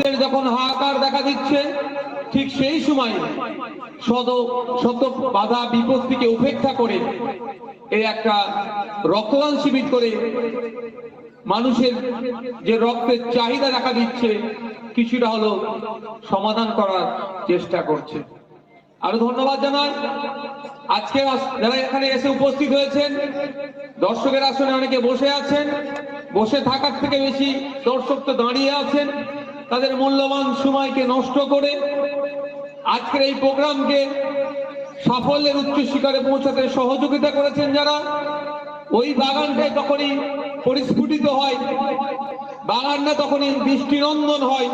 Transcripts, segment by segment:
রক্তের যখন হাহাকার দেখা দিচ্ছে, ঠিক সেই সময় শত শত বাধা বিপত্তিকে উপেক্ষা করে এই একটা রক্তদান শিবির করে মানুষের যে রক্তের চাহিদা দেখা দিচ্ছে, কিছুটা হলো সমাধান করার চেষ্টা করছে। আরও ধন্যবাদ জানাই। আজকে যারা এখানে এসে উপস্থিত হয়েছেন, দর্শকের আসনে অনেকে বসে আছেন। বসে থাকার থেকে বেশি দর্শক তো দাঁড়িয়ে আছেন। তাদের মূল্যবান সময়কে নষ্ট করে আজকের এই প্রোগ্রামকে সাফল্যের উচ্চ শিখরে পৌঁছাতে সহযোগিতা করেছেন যারা, ওই বাগানটাই তখনই পরিস্ফুটিত হয়, বাগানটা তখনই দৃষ্টিনন্দন হয়,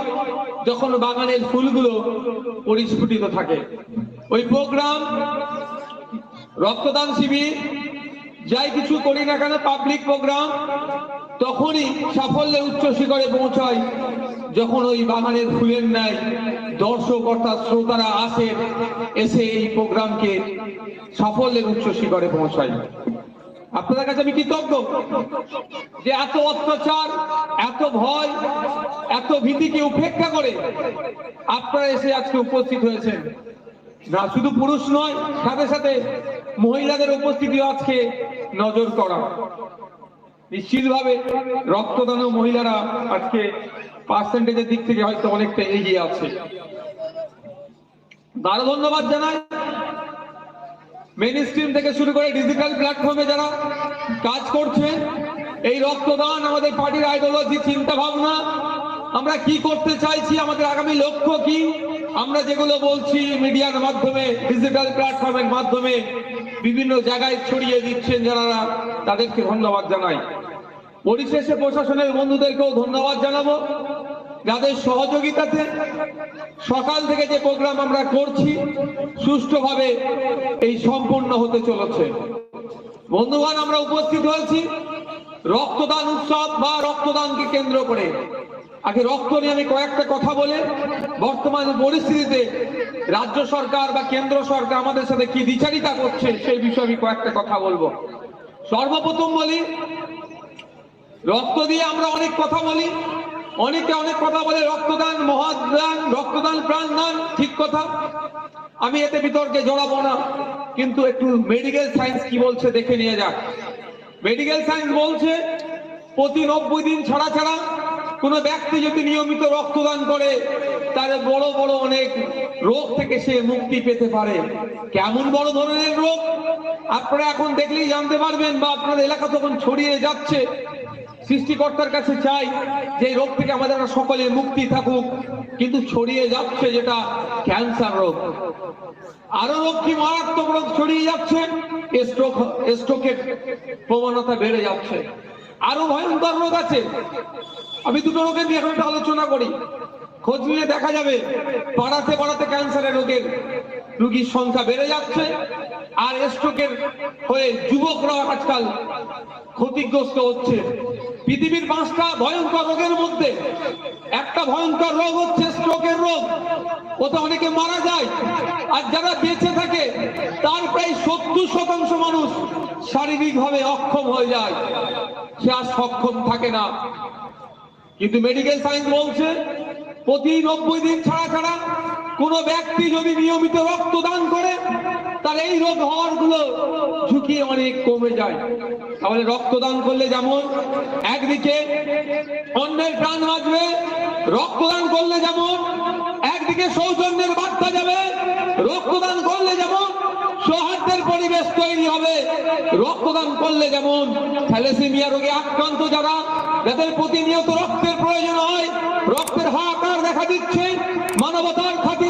যখন বাগানের ফুলগুলো পরিস্ফুটিত থাকে। ওই প্রোগ্রাম, রক্তদান শিবির, যাই কিছু করি না কেন, পাবলিক প্রোগ্রাম, তখনই সাফল্যের উচ্চ শিখরে পৌঁছায় যখন ওই বাগানের ফুলের ন্যায় দর্শক অর্থাৎ শ্রোতারা আসে, এসে এই প্রোগ্রামকে সাফল্যের উচ্চ শিখরে পৌঁছায়। আপনাদের কাছে আমি কৃতজ্ঞ যে এত অত্যাচার, এত ভয়, এত ভীতিকে উপেক্ষা করে আপনারা এসে আজকে উপস্থিত হয়েছেন। না, শুধু পুরুষ নয়, সাথে সাথে মহিলাদের উপস্থিতি আজকে নজর করা। নিশ্চিতভাবে রক্তদানও মহিলারা আজকে পার্সেন্টেজের দিক থেকে হয়তো অনেকটা এগিয়ে আছে। আরও ধন্যবাদ জানাই। মেন স্ট্রিম থেকে শুরু করে ডিজিটাল প্ল্যাটফর্মে যারা কাজ করছে, এই রক্তদান আমাদের পার্টির আইডিওলজি চিন্তা ভাবনা আমরা কি করতে চাইছি, আমাদের আগামী লক্ষ্য কি? আমরা যেগুলো বলছি মিডিয়ার মাধ্যমে ডিজিটাল প্ল্যাটফর্মের মাধ্যমে বিভিন্ন জায়গায় ছড়িয়ে দিচ্ছেন যারা, তাদেরকে ধন্যবাদ জানাই। পরিশেষে প্রশাসনের বন্ধুদেরকেও ধন্যবাদ জানাব। যাদের সহযোগিতাতে সকাল থেকে যে প্রোগ্রাম আমরা করছি, সুষ্ঠুভাবে এই সম্পূর্ণ হতে চলেছে। বন্ধুগণ, আমরা উপস্থিত হয়েছি রক্তদান উৎসব বা রক্তদানকে কেন্দ্র করে। আগে রক্ত নিয়ে আমি কয়েকটা কথা বলে। বর্তমান পরিস্থিতিতে রাজ্য সরকার বা কেন্দ্র সরকার আমাদের সাথে কি দ্বিচারিতা করছে, সেই বিষয়ে আমি কয়েকটা কথা বলব। সর্বপ্রথম বলি, রক্ত দিয়ে আমরা অনেক কথা বলি। অনেকে অনেক কথা বলে, রক্তদান, মহাদান, রক্তদান, প্রাণদান, ঠিক কথা। আমি এতে বিতর্কে জড়াবো না, কিন্তু একটু মেডিকেল সায়েন্স কি বলছে দেখে নিয়ে যাক। মেডিকেল সায়েন্স বলছে, প্রতি নব্বই দিন ছাড়া ছাড়া কোনো ব্যক্তি যদি নিয়মিত রক্তদান করে তাহলে বড় বড় অনেক রোগ থেকে সে মুক্তি পেতে পারে। কেমন বড় ধরনের রোগ? আপনারা এখন দেখলেই জানতে পারবেন বা আপনাদের এলাকা তখন ছড়িয়ে যাচ্ছে। সৃষ্টিকর্তার কাছে চাই যে রোগ থেকে আমাদের সকলে মুক্তি থাকুক, কিন্তু ছড়িয়ে যাচ্ছে যেটা ক্যান্সার রোগ। আরও রোগ কি মারাত্মক রোগ ছড়িয়ে যাচ্ছে? স্ট্রোক স্ট্রোকের প্রবণতা বেড়ে যাচ্ছে। আরও ভয়ঙ্কর রোগ আছে। আমি দুটো রোগের নিয়ে এখন একটা আলোচনা করি। খোঁজ নিয়ে দেখা যাবে পাড়াতে পাড়াতে ক্যান্সারের রোগের রোগীর সংখ্যা বেড়ে যাচ্ছে, আর স্ট্রোকের হয়ে যুবকরা আজকাল ক্ষতিগ্রস্ত হচ্ছে। পৃথিবীর পাঁচটা ভয়ঙ্কর রোগের মধ্যে একটা ভয়ঙ্কর রোগ হচ্ছে স্ট্রোকের রোগ। ওতে অনেকে মারা যায়। আর যারা বেঁচে থাকে, তার প্রায় সত্তর শতাংশ মানুষ শারীরিকভাবে অক্ষম হয়ে যায়। সে আর সক্ষম থাকে না। কিন্তু মেডিকেল সায়েন্স বলছে, প্রতি নব্বই দিন ছাড়া ছাড়া কোনো ব্যক্তি যদি নিয়মিত রক্তদান করে তাহলে এই রোগ হওয়ারগুলো ঝুঁকি অনেক কমে যায়। তাহলে রক্তদান করলে যেমন একদিকে অন্যের প্রাণ বাঁচবে, রক্তদান করলে যেমন একদিকে সৌজন্যের বার্তা যাবে, রক্তদান করলে যেমন সৌহার্দ্যের পরিবেশ তৈরি হবে, রক্তদান করলে যেমন থ্যালেসিমিয়া রোগে আক্রান্ত যারা, যাদের প্রতিনিয়ত রক্তের প্রয়োজন হয়, রক্তের হাহাকার দেখা দিচ্ছে, মানবতার খাতে